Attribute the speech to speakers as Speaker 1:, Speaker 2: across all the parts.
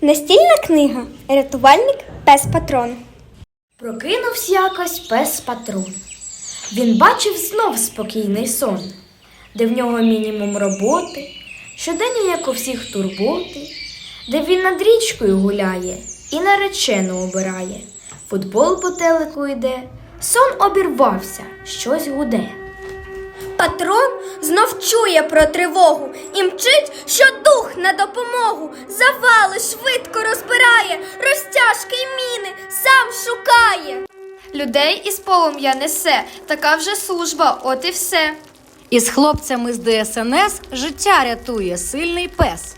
Speaker 1: Настільна книга Рятувальник пес патрон.
Speaker 2: Прокинувся якось пес патрон. Він бачив знов спокійний сон, де в нього мінімум роботи, щодень, як у всіх турботи, де він над річкою гуляє і наречену обирає. Футбол по телеку йде, сон обірвався, щось гуде.
Speaker 1: Патрон знов чує про тривогу і мчить, що дух на допомогу. Завали швидко розбирає, розтяжки й міни сам шукає.
Speaker 3: Людей із полум'я несе, така вже служба, от і все.
Speaker 4: Із хлопцями з ДСНС життя рятує сильний пес.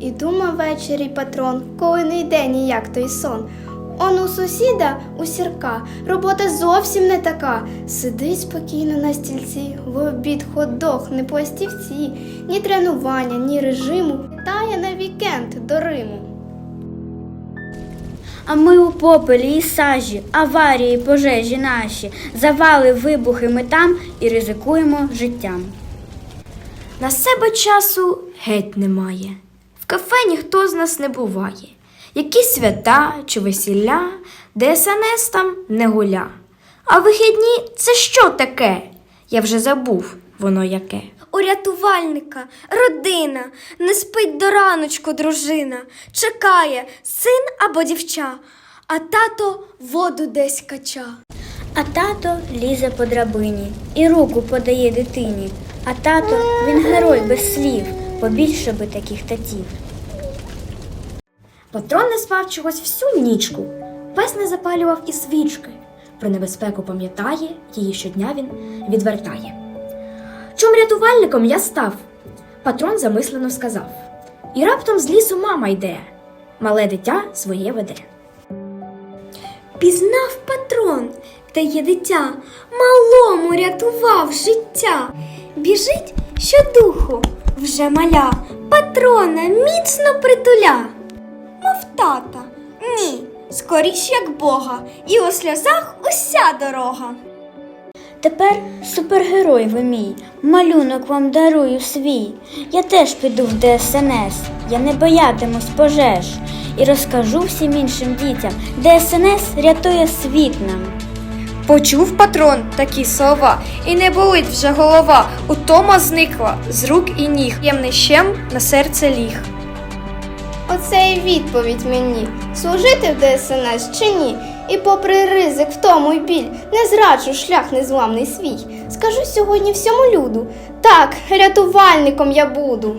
Speaker 5: І думав ввечері патрон, коли не йде ніяк той сон. Он у сусіда, у сірка, робота зовсім не така. Сидить спокійно на стільці, в обід ходох, не пластівці, ні тренування, ні режиму. Літає на вікенд до Риму.
Speaker 6: А ми у попелі і сажі, аварії, пожежі наші, завали, вибухи ми там і ризикуємо життям.
Speaker 2: На себе часу геть немає. В кафе ніхто з нас не буває. Які свята чи весілля, ДСНС там не гуля. А вихідні це що таке? Я вже забув воно яке.
Speaker 1: У рятувальника родина, не спить до раночку дружина, чекає син або дівча, а тато воду десь кача.
Speaker 6: А тато лізе по драбині і руку подає дитині. А тато він герой без слів, побільше би таких татів.
Speaker 2: Патрон не спав чогось всю нічку. Пес не запалював і свічки. Про небезпеку пам'ятає, її щодня він відвертає. Чом рятувальником я став? Патрон замислено сказав. І раптом з лісу мама йде. Мале дитя своє веде.
Speaker 1: Пізнав патрон, де є дитя, малому рятував життя. Біжить щодуху, вже маля, патрона міцно притуля. Тата, ні, скоріш як Бога, і у сльозах уся дорога.
Speaker 6: Тепер супергерой ви мій, малюнок вам дарую свій. Я теж піду в ДСНС, я не боятимусь пожеж. І розкажу всім іншим дітям, ДСНС рятує світ нам.
Speaker 3: Почув патрон такі слова, і не болить вже голова. Утома зникла з рук і ніг. Ємний щем на серце ліг.
Speaker 5: Оце і відповідь мені, служити в ДСНС чи ні. І попри ризик, втому й біль, не зраджу шлях незламний свій. Скажу сьогодні всьому люду, так, рятувальником я буду.